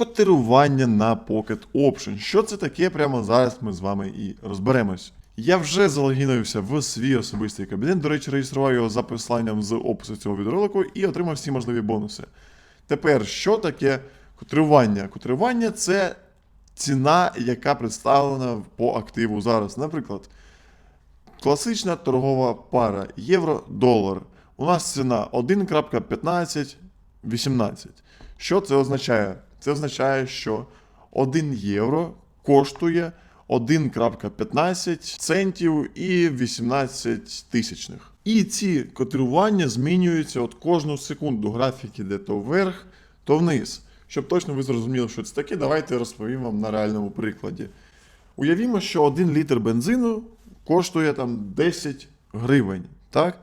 котирування на Pocket Option. Що це таке? Прямо зараз ми з вами і розберемось. Я вже залогінився в свій особистий кабінет. До речі, реєстрував його за посиланням з опису цього відеоролику і отримав всі можливі бонуси. Тепер, що таке котрування? Котрування це ціна, яка представлена по активу зараз. Наприклад, класична торгова пара євро-долар. У нас ціна 1.1518. Що це означає? Це означає, що 1 євро коштує 1.15 центів і 18 тисячних. І ці котирування змінюються от кожну секунду. Графік іде то вверх, то вниз. Щоб точно ви зрозуміли, що це таке, давайте розповім вам на реальному прикладі. Уявімо, що 1 літр бензину коштує там 10 гривень. Так?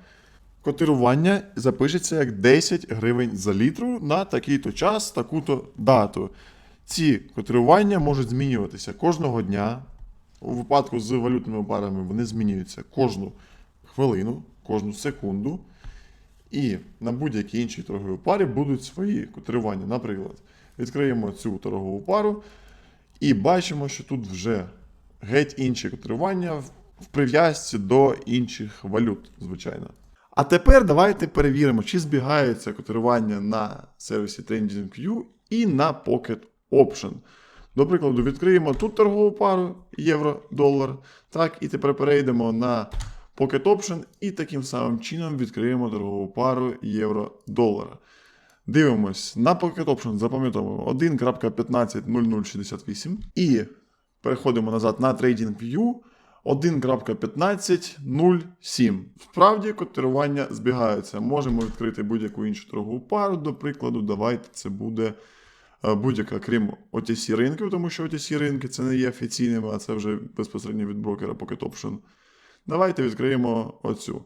Котирування запишеться як 10 гривень за літру на такий-то час, таку-то дату. Ці котирування можуть змінюватися кожного дня. У випадку з валютними парами вони змінюються кожну хвилину, кожну секунду. І на будь-якій іншій торговій парі будуть свої котирування. Наприклад, відкриємо цю торгову пару і бачимо, що тут вже геть інші котирування в в прив'язці до інших валют, звичайно. А тепер давайте перевіримо, чи збігаються котирування на сервісі TradingView і на Pocket Option. До прикладу, відкриємо тут торгову пару євро-долар. Так, і тепер перейдемо на Pocket Option і таким самим чином відкриємо торгову пару євро-долар. Дивимось на Pocket Option, запам'ятовуємо 1.150068 і переходимо назад на TradingView 1.1507. Справді котирування збігаються. Можемо відкрити будь-яку іншу торгову пару, до прикладу, давайте це буде е, будь-яка, крім OTC ринків, тому що OTC ринки це не є офіційними, а це вже безпосередньо від брокера Pocket Option. Давайте відкриємо оцю.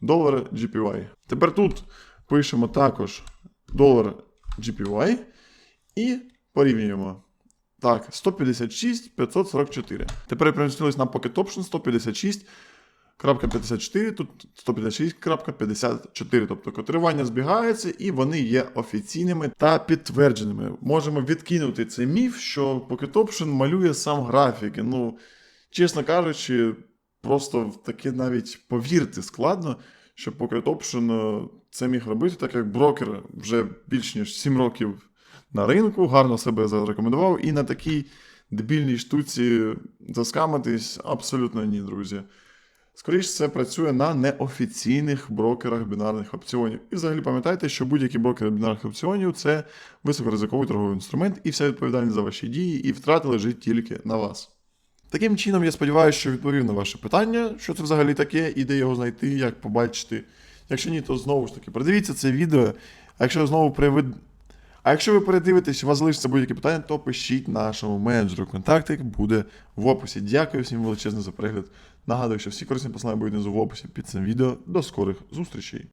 Долар GPY. Тепер тут пишемо також долар GPY і порівнюємо. Так, 156 544. Тепер перемістились на Pocket Option 156.54, тут 156.54. Тобто котирування збігаються і вони є офіційними та підтвердженими. Можемо відкинути цей міф, що Pocket Option малює сам графіки. Ну, чесно кажучи, просто в таке навіть повірити складно, що Pocket Option е, це міг робити, так як брокер вже більш ніж 7 років на ринку, гарно себе зарекомендував, і на такій дебільній штуці заскамитись абсолютно ні, друзі. Скоріше, це працює на неофіційних брокерах бінарних опціонів. І взагалі пам'ятайте, що будь-які брокери бінарних опціонів це високоризиковий торговий інструмент, і вся відповідальність за ваші дії, і втрата лежить тільки на вас. Таким чином, я сподіваюся, що відповів на ваше питання, що це взагалі таке, і де його знайти, як побачити. Якщо ні, то знову ж таки передивіться це відео. А якщо знову привид... А якщо ви передивитесь, у вас залишиться будь-які питання, то пишіть нашому менеджеру. Контакти буде в описі. Дякую всім величезно за перегляд. Нагадую, що всі корисні послання будуть внизу в описі під цим відео. До скорих зустрічей!